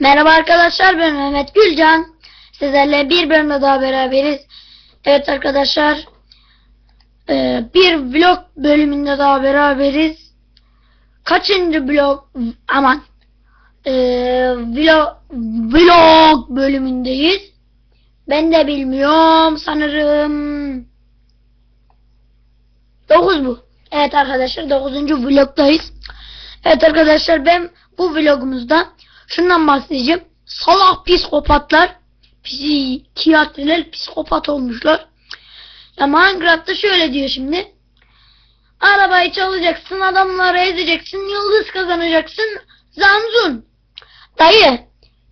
Merhaba arkadaşlar ben Mehmet Gülcan. Sizlerle bir bölümde daha beraberiz. Evet arkadaşlar e, bir vlog bölümünde daha beraberiz. Kaçıncı vlog aman e, vlog, vlog bölümündeyiz. Ben de bilmiyorum sanırım 9 bu. Evet arkadaşlar 9. vlogdayız. Evet arkadaşlar ben bu vlogumuzda şundan bahsedeceğim. Salak psikopatlar, psikiyatriler psikopat olmuşlar. Ya Minecraft'ta şöyle diyor şimdi. Arabayı çalacaksın, adamları ezeceksin, yıldız kazanacaksın. Zamzun. Dayı,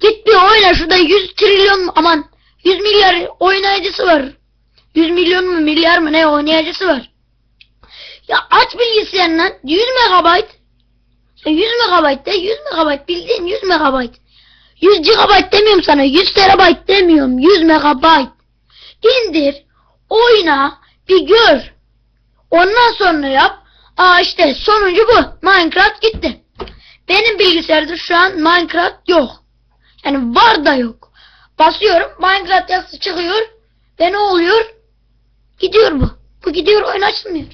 git bir oyna şurada 100 trilyon aman 100 milyar oynayıcısı var. 100 milyon mu milyar mı ne oynayıcısı var. Ya aç bilgisayarından 100 megabayt. Ya 100 megabayt de 100 megabayt bildiğin 100 megabayt. 100 gigabayt demiyorum sana 100 terabayt demiyorum 100 megabayt. İndir oyna bir gör. Ondan sonra yap. Aa işte sonuncu bu. Minecraft gitti. Benim bilgisayarda şu an Minecraft yok. Yani var da yok. Basıyorum Minecraft yazısı çıkıyor. Ve ne oluyor? Gidiyor bu. Bu gidiyor oyun açılmıyor.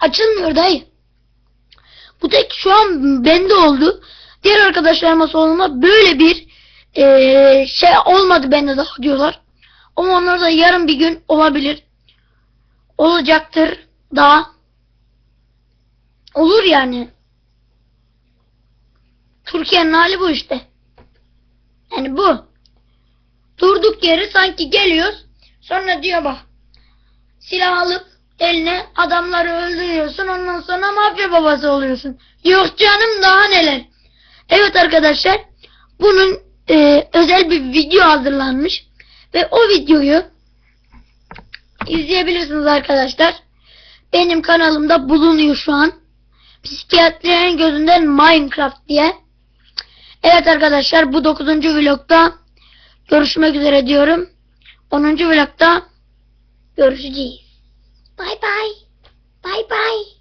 Açılmıyor dayı. Şu an bende oldu. Diğer arkadaşlarıma sorduğumda böyle bir eee, şey olmadı bende daha diyorlar. Ama onlar da yarın bir gün olabilir. Olacaktır daha. Olur yani. Türkiye'nin hali bu işte. Yani bu. Durduk yere sanki geliyoruz. Sonra diyor bak. Silah alıp eline adamları öldürüyorsun. Ondan sonra mafya babası oluyorsun. Yok canım daha neler. Evet arkadaşlar. Bunun e, özel bir video hazırlanmış. Ve o videoyu izleyebilirsiniz arkadaşlar. Benim kanalımda bulunuyor şu an. Psikiyatrilerin gözünden Minecraft diye. Evet arkadaşlar bu 9. vlogda görüşmek üzere diyorum. 10. vlogda görüşeceğiz. 拜拜拜拜。